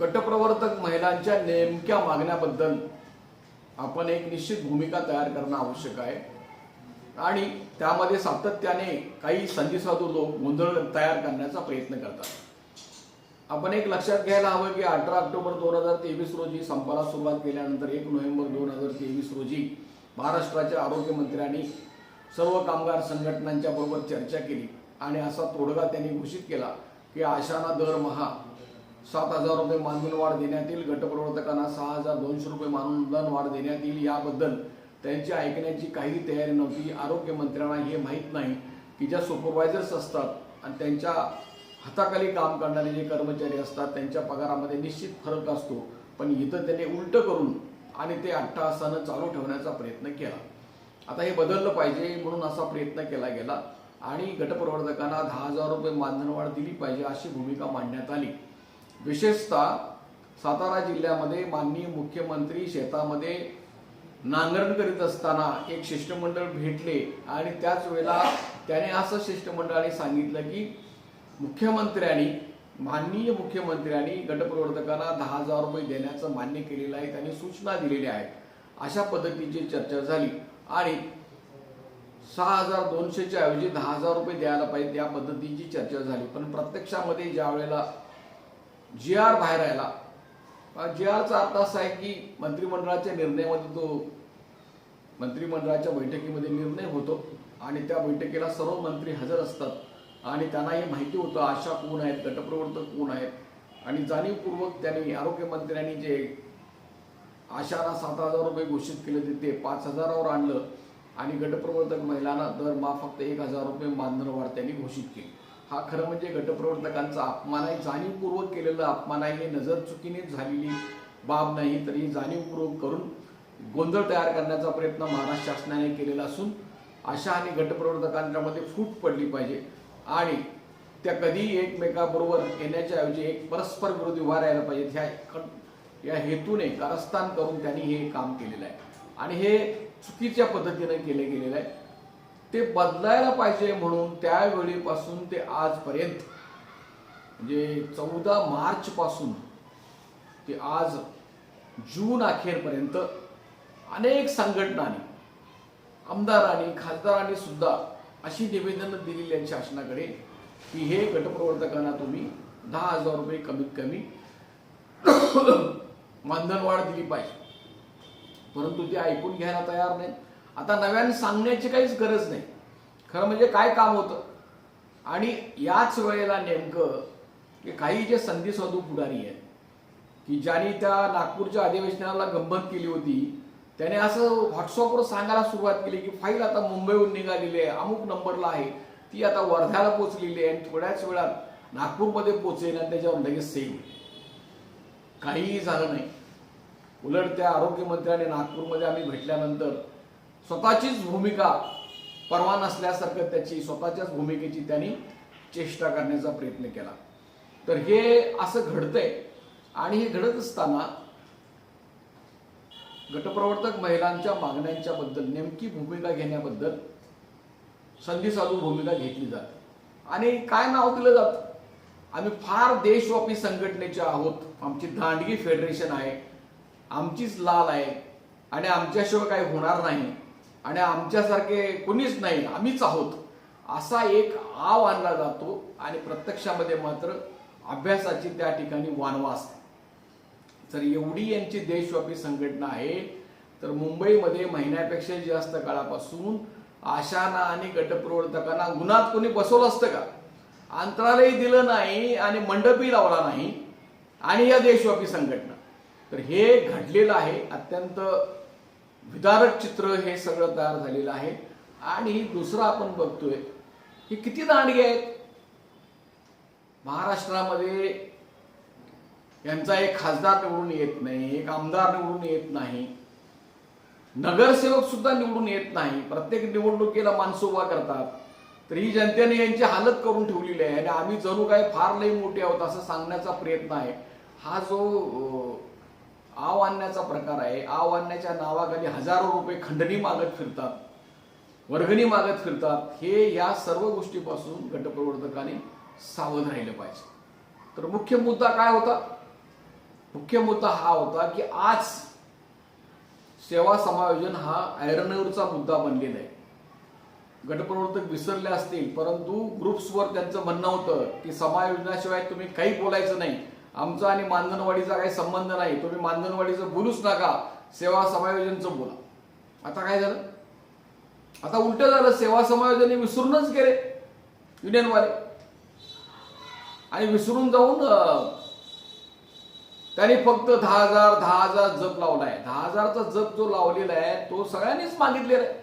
गटप्रवर्तक महिलांच्या नेमक्या मागण्याबद्दल आपण एक निश्चित भूमिका तयार करणं आवश्यक आहे. आणि त्यामध्ये सातत्याने काही संधीसाधू लोक गोंधळ तयार करण्याचा प्रयत्न करतात. आपण एक लक्षात घ्यायला हवं की अठरा ऑक्टोबर दोन हजार तेवीस रोजी संपाला सुरुवात केल्यानंतर एक नोव्हेंबर दोन हजार तेवीस रोजी महाराष्ट्राच्या आरोग्यमंत्र्यांनी सर्व कामगार संघटनांच्या बरोबर चर्चा केली. आणि असा तोडगा त्यांनी घोषित केला की आशांना दरमहा सात हजार रुपये मानधन वाढ देण्यात येईल. गटप्रवर्तकांना सहा हजार दोनशे रुपये मानधन वाढ देण्यात येईल. याबद्दल त्यांची ऐकण्याची काही तयारी नव्हती. आरोग्यमंत्र्यांना हे माहीत नाही की ज्या सुपरवायझर्स असतात आणि त्यांच्या हाताखाली काम करणारे जे कर्मचारी असतात त्यांच्या पगारामध्ये निश्चित फरक असतो. पण इथं त्यांनी उलट करून आणि ते अट्टहासानं चालू ठेवण्याचा प्रयत्न केला. आता हे बदललं पाहिजे म्हणून असा प्रयत्न केला गेला. आणि गटप्रवर्तकांना दहा हजार रुपये मानधनवाढ दिली पाहिजे अशी भूमिका मांडण्यात आली. विशेषतः सातारा जिल्ह्यामध्ये माननीय मुख्यमंत्री शेतामध्ये नांगरण करीत असताना एक शिष्टमंडळ भेटले आणि त्याच वेळेला त्याने असं शिष्टमंडळाने सांगितलं की मुख्यमंत्र्यांनी माननीय मुख्यमंत्र्यांनी गटप्रवर्तकांना दहा हजार रुपये देण्याचं मान्य केलेलं आहे त्यांनी सूचना दिलेल्या आहेत. अशा पद्धतीची चर्चा झाली आणि सहा हजार दोनशेच्या ऐवजी दहा हजार रुपये द्यायला पाहिजे त्या पद्धतीची चर्चा झाली. पण प्रत्यक्षामध्ये ज्या वेळेला जी आर बाहेर आला जी आरचा अर्थ असा आहे की मंत्रिमंडळाच्या निर्णयामध्ये तो मंत्रिमंडळाच्या बैठकीमध्ये निर्णय होतो आणि त्या बैठकीला सर्व मंत्री हजर असतात आणि त्यांना हे माहिती होतं आशा कोण आहेत गटप्रवर्तक कोण आहेत आणि जाणीवपूर्वक त्यांनी आरोग्यमंत्र्यांनी जे आशाला सात हजार रुपये घोषित केले होते ते पाच हजारावर आणलं आणि गटप्रवर्तक महिलांना दरमहा फक्त एक हजार रुपये मानधन वाढ त्यांनी घोषित केली. हा खरं म्हणजे गटप्रवर्तकांचा अपमान आहे. जाणीवपूर्वक केलेलं अपमान आहे. हे नजर चुकीने झालेली बाब नाही तरी जाणीवपूर्वक करून गोंधळ तयार करण्याचा प्रयत्न महाराष्ट्र शासनाने केलेला असून अशा आणि गटप्रवर्तकांच्यामध्ये फूट पडली पाहिजे. आणि त्या कधीही एकमेकाबरोबर येण्याच्या ऐवजी एक परस्पर विरोधी उभा राहायला पाहिजे ह्या या हेतूने कारस्थान करून त्यांनी हे काम केलेलं आहे. आणि हे चुकीच्या पद्धतीने केलं गेलेलं आहे. ते बदलायला पाहिजे म्हणून त्यावेळीपासून ते आजपर्यंत. म्हणजे चौदा मार्चपासून ते आज जून अखेरपर्यंत अनेक संघटनांनी आमदारांनी खासदारांनी सुद्धा अशी निवेदनं दिलेली आहेत शासनाकडे की हे गटप्रवर्तकांना तुम्ही दहा हजार रुपये कमीत कमी मानधनवाढ दिली पाहिजे. परंतु ते ऐकून घ्यायला तयार नाही आता नव्याने सांगण्याची काहीच गरज नाही. खरं म्हणजे काय काम होतं? आणि याच वेळेला नेमकं की काही जे संधी साधू पुढारी आहेत की ज्यांनी त्या नागपूरच्या अधिवेशनाला गंमत केली होती त्याने असं व्हॉट्सअपवर सांगायला सुरुवात केली की फाईल आता मुंबईहून निघालेली आहे अमुक नंबरला आहे ती आता वर्ध्याला पोचलेली आहे आणि थोड्याच वेळात नागपूरमध्ये पोचेल आणि त्याच्यावर लगेच सेम काहीही झालं नाही. उलट त्या आरोग्यमंत्र्याने नागपूरमध्ये आम्ही भेटल्यानंतर स्वतःचीच भूमिका परवा नसल्यासारखं त्याची स्वतःच्याच भूमिकेची त्यांनी चेष्टा करण्याचा प्रयत्न केला. तर हे असं घडतंय आणि हे घडत असताना गटप्रवर्तक महिलांच्या मागण्यांच्या बद्दल नेमकी भूमिका घेण्याबद्दल संधी साधू भूमिका घेतली जाते. आणि काय नाव दिलं जातं? आम्ही फार देशव्यापी संघटनेचे आहोत. आमची दांडगी फेडरेशन आहे. आमचीच लाल आहे. आणि आमच्याशिवाय काही होणार नाही. आणि आमच्यासारखे कोणीच नाही आम्हीच आहोत. असा एक आव आणला जातो आणि प्रत्यक्षामध्ये मात्र अभ्यासाची त्या ठिकाणी वानवा असते. तर एवढी यांची देशव्यापी संघटना आहे. तर मुंबईमध्ये महिन्यापेक्षा जास्त काळापासून आशाना आणि गटप्रवर्तकांना गुन्हात कोणी बसवलं असतं का? अंतरालय दिलं नाही आणि मंडपही लावला नाही. आणि या देशव्यापी संघटना. तर हे घडलेलं आहे अत्यंत विदारक चित्र हे सगळं तयार झालेलं आहे. आणि दुसरं आपण बघतोय हे किती दांडगे आहेत? महाराष्ट्रामध्ये यांचा एक खासदार निवडून येत नाही एक आमदार निवडून येत नाही. नगरसेवक सुद्धा निवडून येत नाही. प्रत्येक निवडणुकीला माणसं उभा करतात. तर ही जनतेने यांची हालत करून ठेवलेली आहे. आणि आम्ही जणू काय फार लई मोठे आहोत असं सांगण्याचा प्रयत्न आहे. हा जो आव आणण्याचा प्रकार आहे. आव आणण्याच्या नावाखाली हजारो रुपये खंडणी मागत फिरतात. वर्गणी मागत फिरतात. हे या सर्व गोष्टीपासून गटप्रवर्तकाने सावध राहिलं पाहिजे. तर मुख्य मुद्दा काय होता? मुख्य मुद्दा हा होता की आज सेवा समायोजन हा आयरनवरचा मुद्दा बनलेला आहे. गटप्रवर्तक विसरले असतील परंतु ग्रुप्सवर त्यांचं म्हणणं होतं की समायोजनाशिवाय तुम्ही काही बोलायचं नाही. आमचा आणि मानधनवाडीचा काही संबंध नाही. तुम्ही मानधनवाडीचं बोलूच नका. सेवा समायोजनचं बोला. आता काय झालं? आता उलट झालं. सेवा समायोजन विसरूनच गेले. युनियनवाले. आणि विसरून जाऊन त्यांनी फक्त दहा हजार दहा हजार जप लावलाय. दहा हजारचा जप जो लावलेला आहे तो सगळ्यांनीच मागितलेला आहे.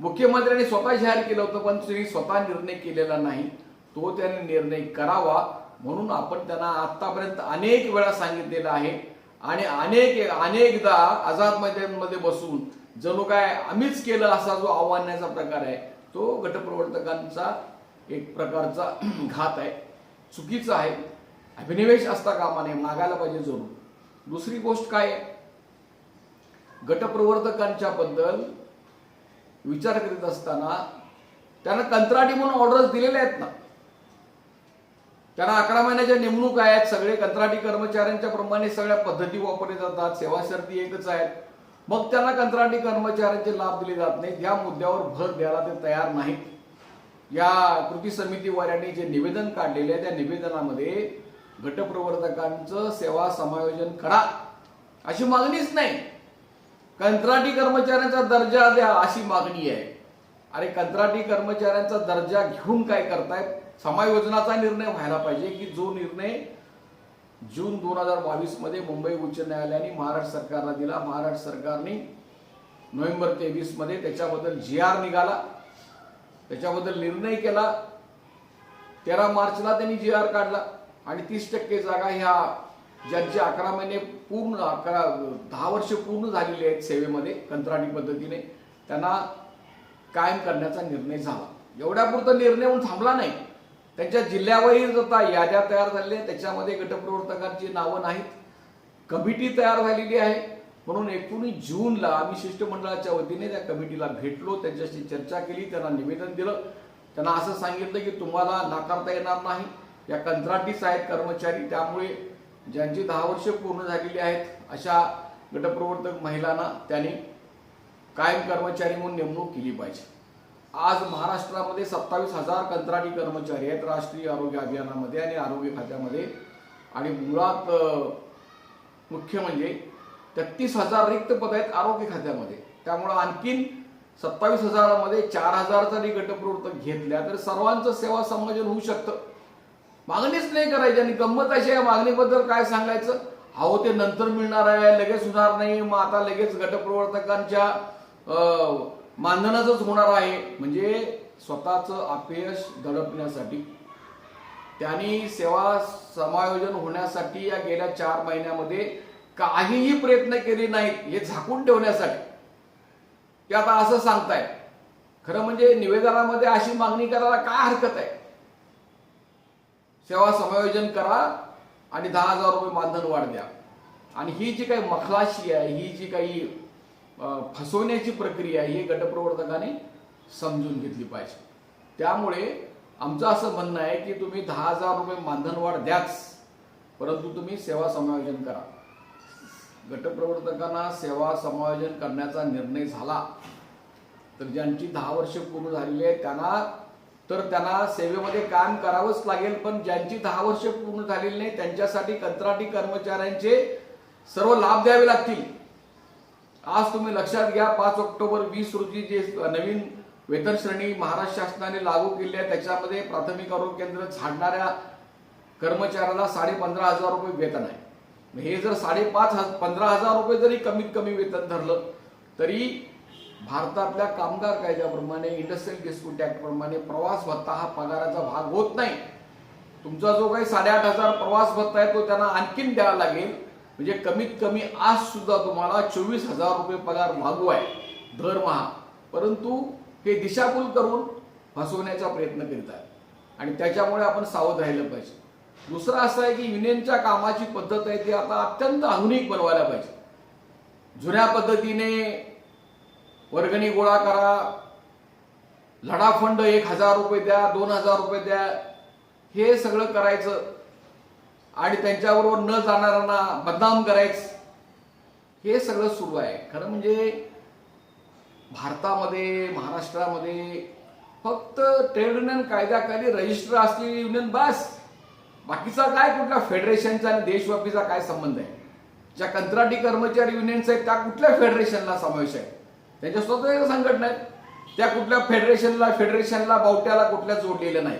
मुख्यमंत्र्यांनी स्वतः जाहीर केलं होतं पण त्यांनी स्वतः निर्णय केलेला नाही. तो त्याने निर्णय करावा. म्हणून आपण त्यांना आतापर्यंत अनेक वेळा सांगितलेलं आहे. आणि अनेक अनेकदा आझाद मैदानमध्ये बसून जणू काय आम्हीच केलं असा जो आव्हानाचा प्रकार आहे तो गटप्रवर्तकांचा एक प्रकारचा घात आहे. चुकीचा आहे. अभिनिवेश असता कामा नये मागायला पाहिजे जरूर दुसरी गोष्ट काय? गटप्रवर्तकांच्या बद्दल विचार करीत असताना त्यांना कंत्राटी म्हणून ऑर्डर्स दिलेले आहेत ना. त्यांना अकरा महिन्याच्या नेमणूक आहेत. सगळे कंत्राटी कर्मचाऱ्यांच्या प्रमाणे सगळ्या पद्धती वापरल्या जातात. सेवा शर्ती एकच आहेत. मग त्यांना कंत्राटी कर्मचाऱ्यांचे लाभ दिले जात नाहीत. या मुद्द्यावर भर द्यायला ते तयार नाहीत. या कृती समितीवाल्यांनी जे निवेदन काढलेले आहे त्या निवेदनामध्ये गटप्रवर्तकांचं सेवा समायोजन करा अशी मागणीच नाही. कंत्राटी कर्मचाऱ्यांचा दर्जा द्या अशी मागणी आहे. अरे कंत्राटी कर्मचाऱ्यांचा दर्जा घेऊन काय करतायत? समायोजनाचा निर्णय व्हायला पाहिजे की जो निर्णय जून दोन हजार बावीसमध्ये मुंबई उच्च न्यायालयाने महाराष्ट्र सरकारला दिला. महाराष्ट्र सरकारने नोव्हेंबर तेवीसमध्ये त्याच्याबद्दल जी आर निघाला. त्याच्याबद्दल निर्णय केला. तेरा मार्चला त्यांनी जी आर काढला. आणि तीस टक्के जागा ह्या ज्यांचे अकरा महिने पूर्ण अकरा दहा वर्ष पूर्ण झालेली आहेत सेवेमध्ये कंत्राटी पद्धतीने त्यांना कायम करण्याचा निर्णय झाला. एवढ्यापुरता निर्णय होऊन थांबला नाही. त्यांच्या जिल्ह्यावरही आता याद्या तयार झालेल्या आहेत. त्याच्यामध्ये गटप्रवर्तकांची नावं नाहीत. कमिटी तयार झालेली आहे. म्हणून एकोणीस जूनला आम्ही शिष्टमंडळाच्या वतीने त्या कमिटीला भेटलो. त्यांच्याशी चर्चा केली. त्यांना निवेदन दिलं. त्यांना असं सांगितलं की तुम्हाला नाकारता येणार नाही. या कंत्राटीच आहेत कर्मचारी त्यामुळे ज्यांची दहा वर्ष पूर्ण झालेली आहेत अशा गटप्रवर्तक महिलांना त्यांनी कायम कर्मचारी म्हणून नेमणूक केली पाहिजे. आज महाराष्ट्रामध्ये सत्तावीस हजार कंत्राटी कर्मचारी आहेत राष्ट्रीय आरोग्य अभियानामध्ये आणि आरोग्य खात्यामध्ये. आणि मुळात मुख्य म्हणजे तेहतीस हजार रिक्त पद आहेत आरोग्य खात्यामध्ये. त्यामुळं आणखीन सत्तावीस हजारामध्ये चार हजार जरी गटप्रवर्तक घेतल्या तर सर्वांचं सेवा संयोजन होऊ शकतं. मागणीच नाही करायची आणि गंमत अशी या मागणीबद्दल काय सांगायचं? अहो ते नंतर मिळणार आहे लगेच होणार नाही मग आता लगेच गटप्रवर्तकांच्या मानधनाचंच होणार आहे. म्हणजे स्वतःचं अपयश दडपण्यासाठी. त्यांनी सेवा समायोजन होण्यासाठी या गेल्या चार महिन्यामध्ये काहीही प्रयत्न केले नाहीत हे झाकून ठेवण्यासाठी. ते आता असं सांगताय खरं म्हणजे निवेदनामध्ये अशी मागणी करायला काय हरकत आहे? सेवा समायोजन करा आणि दहा हजार रुपये मानधन वाढ द्या. आणि ही जी काही मखलाशी आहे ही जी काही फसवण्याची प्रक्रिया ही गटप्रवर्तकाने समजून घेतली पाहिजे. त्यामुळे आमचं असं म्हणणं आहे की तुम्ही दहा हजार रुपये मानधन वाढ द्याच परंतु तुम्ही सेवा समायोजन करा. गटप्रवर्तकांना सेवा समायोजन करण्याचा निर्णय झाला तर ज्यांची दहा वर्ष पूर्ण झालेली आहेत त्यांना तर त्यांना सेवेमध्ये काम करावंच लागेल पण ज्यांची दहा वर्ष पूर्ण झालेली नाही त्यांच्यासाठी कंत्राटी कर्मचाऱ्यांचे सर्व लाभ द्यावे लागतील. आज तुम्ही लक्षात घ्या पाच ऑक्टोबर वीस रोजी जे नवीन वेतन श्रेणी महाराष्ट्र शासनाने लागू केली आहे त्याच्यामध्ये प्राथमिक आरोग्य केंद्र झाडणाऱ्या कर्मचाऱ्याला साडे पंधरा हजार रुपये वेतन आहे. हे जर साडेपाच हजार पंधरा हजार रुपये जरी कमीत कमी वेतन धरलं तरी भारतातल्या कामगार कायद्याप्रमाणे इंडस्ट्रियल डिस्प्यूट ऍक्ट प्रमाणे प्रवास भत्ता हा पगाराचा भाग होत नाही. तुमचा जो काही साडेआठ हजार प्रवास भत्ता आहे तो त्यांना आणखीन द्यावा लागेल. म्हणजे कमीत कमी आज सुद्धा तुम्हाला चोवीस हजार रुपये पगार लागू आहे दरमहा परंतु हे दिशाभूल करून फसवण्याचा प्रयत्न करीत आहेत आणि त्याच्यामुळे आपण सावध राहिलं पाहिजे. दुसरं असं आहे की युनियनच्या कामाची पद्धत आहे ती आता अत्यंत आधुनिक बनवायला पाहिजे. जुन्या पद्धतीने वर्गणी गोळा करा. लढा फंड एक हजार रुपये द्या दोन हजार रुपये द्या. हे सगळं करायचं. आणि त्यांच्याबरोबर न जाणाऱ्यांना बदनाम करायचं हे सगळं सुरू आहे. खरं म्हणजे भारतामध्ये महाराष्ट्रामध्ये फक्त ट्रेड युनियन कायद्याखाली रजिस्टर असलेली युनियन बस. बाकीचा काय कुठल्या फेडरेशनचा आणि देशव्यापीचा काय संबंध आहे? ज्या कंत्राटी कर्मचारी युनियन्स आहेत त्या कुठल्या फेडरेशनला समावेश आहे? त्यांच्या स्वतःच्या संघटना आहेत त्या कुठल्या फेडरेशनला फेडरेशनला बावट्याला कुठल्या जोडलेल्या नाही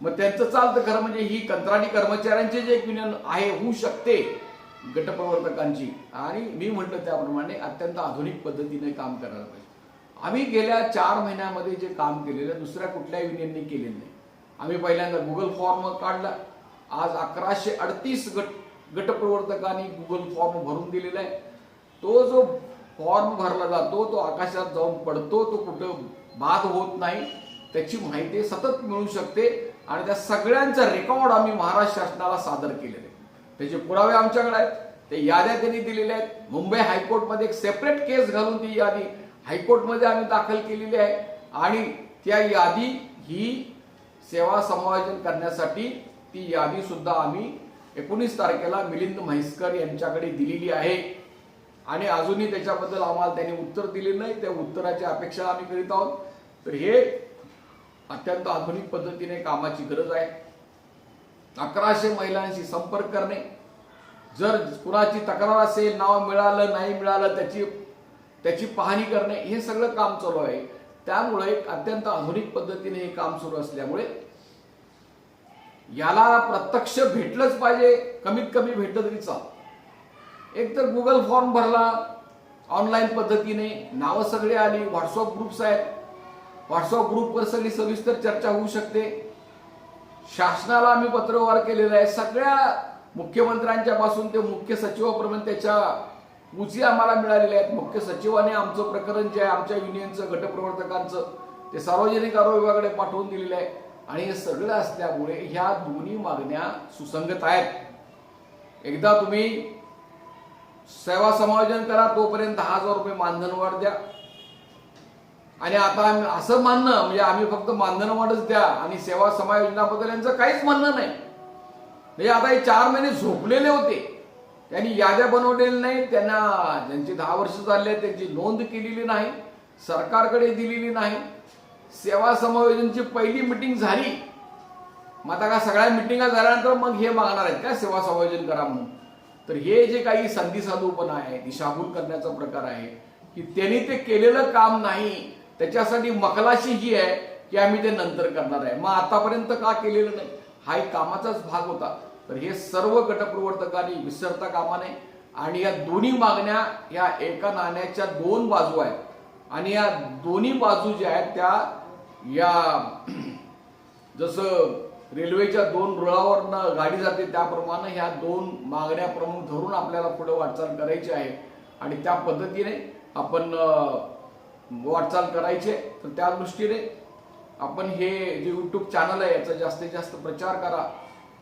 मग त्यांचं चालतं खरं म्हणजे ही कंत्राटी कर्मचाऱ्यांची जे एक युनियन आहे होऊ शकते गटप्रवर्तकांची. आणि मी म्हटलं त्याप्रमाणे अत्यंत आधुनिक पद्धतीने काम करायला पाहिजे. आम्ही गेल्या चार महिन्यामध्ये जे काम केलेलं दुसऱ्या कुठल्या युनियनने केलेलं नाही. आम्ही पहिल्यांदा गुगल फॉर्म काढला. आज अकराशे अडतीस गट गटप्रवर्तकांनी गुगल फॉर्म भरून दिलेला आहे. तो जो फॉर्म भरला जातो तो आकाशात जाऊन पडतो तो कुठं बाद होत नाही त्याची माहिती सतत मिळू शकते. आणि त्या सगळ्यांचा रेकॉर्ड आम्ही महाराष्ट्र शासनाला सादर केलेले. आहे त्याचे पुरावे आमच्याकडे आहेत ते याद्या त्यांनी दिलेल्या आहेत. मुंबई हायकोर्टमध्ये एक सेपरेट केस घालून ती यादी हायकोर्टमध्ये आम्ही दाखल केलेली आहे. आणि त्या यादी ही सेवा समायोजन करण्यासाठी ती यादी सुद्धा आम्ही एकोणीस तारखेला मिलिंद म्हैसकर यांच्याकडे दिलेली आहे. आणि अजूनही त्याच्याबद्दल आम्हाला त्यांनी उत्तर दिले नाही. त्या उत्तराची अपेक्षा आम्ही करीत आहोत. तर हे अत्यंत आधुनिक पद्धतीने कामाची गरज आहे. अकराशे महिलांशी संपर्क करणे. जर कुणाची तक्रार असेल नाव मिळालं नाही मिळालं त्याची त्याची पाहणी करणे हे सगळं काम चालू आहे. त्यामुळे एक अत्यंत आधुनिक पद्धतीने हे काम सुरू असल्यामुळे याला प्रत्यक्ष भेटलंच पाहिजे कमीत कमी भेटलं तरी चाल. एक तर गुगल फॉर्म भरला ऑनलाईन पद्धतीने नावं सगळे आली व्हॉट्सअप ग्रुप्स आहेत. व्हॉट्सअप ग्रुपवर सगळी सविस्तर चर्चा होऊ शकते. शासनाला आम्ही पत्रव्यवहार केलेला आहे. सगळ्या मुख्यमंत्र्यांच्या पासून ते मुख्य सचिवापर्यंत त्याच्या उची आम्हाला मिळालेल्या आहेत. मुख्य सचिवाने आमचं प्रकरण जे आहे आमच्या युनियनचं गटप्रवर्तकांचं ते सार्वजनिक आरोग्य विभागाकडे पाठवून दिलेलं आहे. आणि हे सगळं असल्यामुळे ह्या दोन्ही मागण्या सुसंगत आहेत. एकदा तुम्ही सेवा समायोजन करा तोपर्यंत दहा हजार रुपये मानधन वाढ द्या. आणि आता असं मानणं म्हणजे आम्ही फक्त मानधनवाढच द्या आणि सेवा समायोजनाबद्दल यांचं काहीच म्हणणं नाही. म्हणजे आता हे चार महिने झोपलेले होते. त्यांनी याद्या बनवलेल्या नाही त्यांना ज्यांची दहा वर्ष झाले आहेत त्यांची नोंद केलेली नाही सरकारकडे दिलेली नाही. सेवा समायोजनची पहिली मिटिंग झाली. मग आता का सगळ्या मिटिंगा झाल्यानंतर मग हे मागणार आहेत का? सेवा समायोजन करा म्हणून. तर हे जे काही संधी साधूपणा आहे दिशाभूल करण्याचा प्रकार आहे की त्यांनी ते केलेलं काम नाही. त्याच्यासाठी मकलाशी जी आहे की आम्ही ते नंतर करणार आहे. मग आतापर्यंत का केलेलं नाही? हा एक कामाचाच भाग होता. तर हे सर्व गटप्रवर्तकांनी विसरता कामा नये. आणि या दोन्ही मागण्या या एका नाण्याच्या दोन बाजू आहेत. आणि या दोन्ही बाजू ज्या आहेत त्या या जसं रेल्वेच्या दोन रुळावरनं गाडी जाते त्याप्रमाणे ह्या दोन मागण्या प्रमुख धरून आपल्याला पुढे वाटचाल करायची आहे. आणि त्या पद्धतीने आपण वाटचाल करायची तर त्या दृष्टीने आपण हे जे यूट्यूब चॅनल आहे याचा जास्तीत जास्त प्रचार करा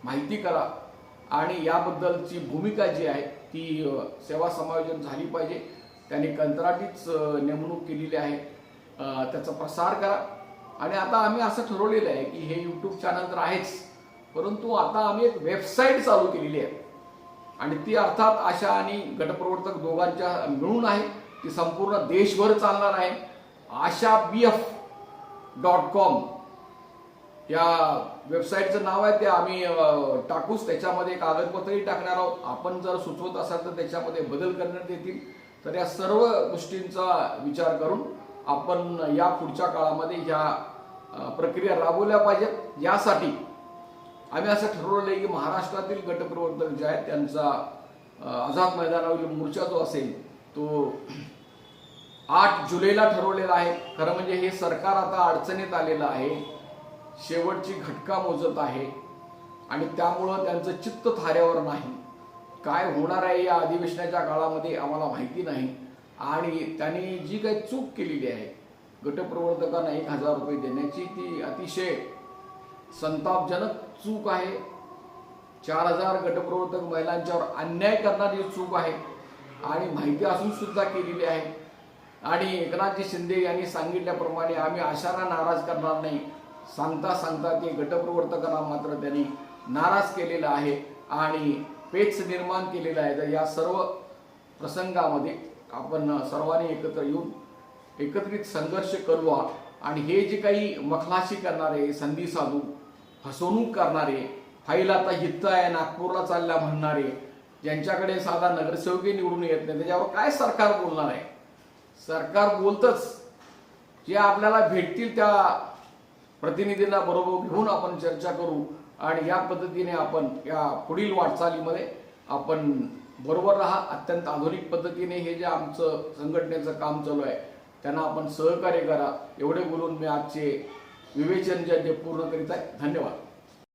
माहिती करा आणि याबद्दलची भूमिका जी आहे ती सेवा समायोजन झाली पाहिजे. त्याने कंत्राटीच नेमणूक केलेली आहे. त्याचा प्रसार करा. आणि आता आम्ही असं ठरवलेलं आहे की हे यूट्यूब चॅनल तर आहेच परंतु आता आम्ही एक वेबसाईट चालू केलेली आहे. आणि ती अर्थात आशा आणि गटप्रवर्तक दोघांच्या मिळून आहे. ती संपूर्ण देशभर चालणार आहे. Asha B F dot com. या वेबसाईटचं नाव आहे ते आम्ही टाकूच. त्याच्यामध्ये कागदपत्रही टाकणार आहोत. आपण जर सुचवत असाल तर त्याच्यामध्ये बदल करण्यात येतील. तर या सर्व गोष्टींचा विचार करून आपण या पुढच्या काळामध्ये ह्या प्रक्रिया राबवल्या पाहिजेत यासाठी आम्ही असं ठरवलं आहे की महाराष्ट्रातील गटप्रवर्तक जे आहेत त्यांचा आझाद मैदानावरील मोर्चा जो असेल तो आठ जुलैला ठरवलेला आहे. खरं म्हणजे हे सरकार आता अडचणीत आलेलं आहे. शेवटची घटका मोजत आहे. आणि त्यामुळं त्यांचं चित्त थाऱ्यावर नाही. काय होणार आहे या अधिवेशनाच्या काळामध्ये आम्हाला माहिती नाही. आणि त्यांनी जी काही चूक केलेली आहे गटप्रवर्तकांना एक हजार रुपये देण्याची ती अतिशय संतापजनक चूक आहे. चार हजार गटप्रवर्तक महिलांच्यावर अन्याय करणारी चूक आहे. आणि माहिती असून सुद्धा केलेली आहे. आणि एकनाथजी शिंदे यांनी सांगितल्याप्रमाणे आम्ही अशाला नाराज करणार नाही. सांगता सांगता ते गटप्रवर्तकांना मात्र त्यांनी नाराज केलेला आहे आणि पेच निर्माण केलेला आहे. तर या सर्व प्रसंगामध्ये आपण सर्वांनी एकत्र येऊन एकत्रित संघर्ष करूया आणि हे जे काही मखलाशी करणारे संधी साधू फसवणूक करणारे फाईल आता हित्त आहे नागपूरला चालल्या म्हणणारे ज्यांच्याकडे साधा नगरसेवकही निवडून येत नाही त्याच्यावर काय सरकार बोलणार आहे? सरकार बोलतच. जे आपल्याला भेटतील त्या प्रतिनिधींना बरोबर घेऊन आपण चर्चा करू आणि या पद्धतीने आपण या पुढील वाटचालीमध्ये आपण बरोबर राहा. अत्यंत आधुनिक पद्धतीने हे जे आमचं संघटनेचं काम चालू आहे त्यांना आपण सहकार्य करा. एवढे बोलून मी आजचे विवेचन जे जे पूर्ण करीत आहे. धन्यवाद.